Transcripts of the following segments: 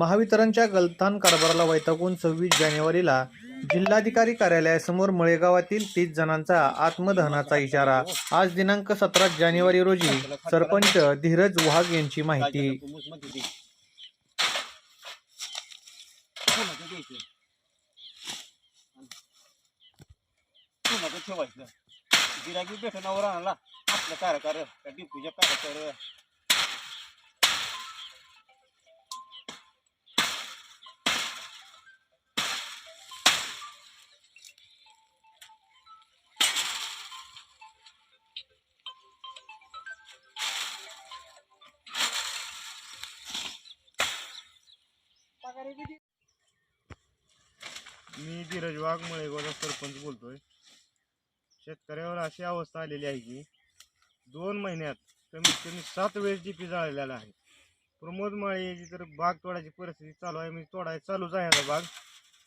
महावितरणच्या गलथान कारभाराला वैतागून सव्वीस जानेवारीला जिल्हाधिकारी कार्यालयासमोर मळेगावातील तीस जणांचा आत्मदहनाचा इशारा. आज दिनांक सतरा जानेवारी रोजी सरपंच धीरज वाघ यांची माहिती. ठेवायचं. गिराकी भेटणावर आणला आपलं कार्यकार डिपूच्या कार्यकार मी धीरज वाघ मळेगावचा सरपंच बोलतोय. शेतकऱ्यावर अशी अवस्था आलेली आहे की दोन महिन्यात कमीत कमी सात वेळेस डीपी जाळलेला आहे. प्रमोद माळी तर बाग तोडायची परिस्थिती चालू आहे. म्हणजे मी तोडायला चालूच आहे आता बाग.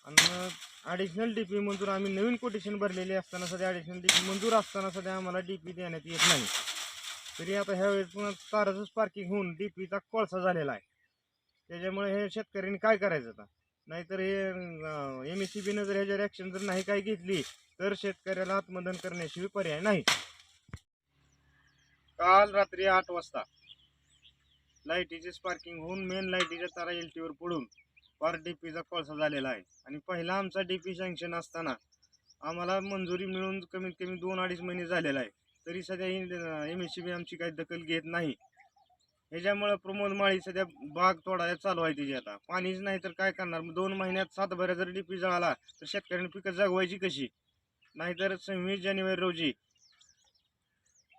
आणि ॲडिशनल डीपी मंजूर आम्ही नवीन कोटेशन भरलेली असताना सध्या ॲडिशनल डीपी मंजूर असताना सध्या आम्हाला डीपी देण्यात येत नाही. तरी आता ह्यावेळेस पुन्हा तारच पार्किंग होऊन डीपीचा कोळसा झालेला आहे. त्याच्यामुळे हे शेतकऱ्यांनी काय करायचं आता? नाहीतर हे एम एस सी बीनं जर ह्याच्यावर ॲक्शन जर नाही काय घेतली तर शेतकऱ्याला आत्मदन करण्याशिवाय पर्याय नाही. काल रात्री आठ वाजता लाईटीचे स्पार्किंग होऊन मेन लाईटीच्या तारा एल टीवर पडून पार डीपीचा कोळसा झालेला आहे. आणि पहिला आमचा डी पी सँक्शन असताना आम्हाला मंजुरी मिळून कमीत कमी दोन अडीच महिने झालेला आहे. तरी सध्या एम एस सी बी आमची काही दखल घेत नाही. ह्याच्यामुळं प्रमोद माळी सध्या बाग तोडायला चालू आहे तिची आता. पाणीच नाही तर काय करणार? मग दोन महिन्यात सात भऱ्या जर डीपी जळाला तर शेतकऱ्यांनी पिकं जगवायची कशी? नाहीतर सव्वीस जानेवारी रोजी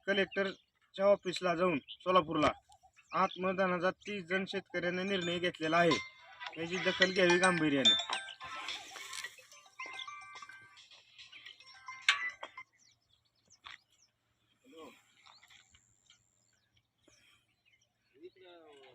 कलेक्टरच्या ऑफिसला जाऊन सोलापूरला आत्मदानाचा तीस जण शेतकऱ्यांनी निर्णय घेतलेला आहे. याची दखल घ्यावी गांभीर्याने. go.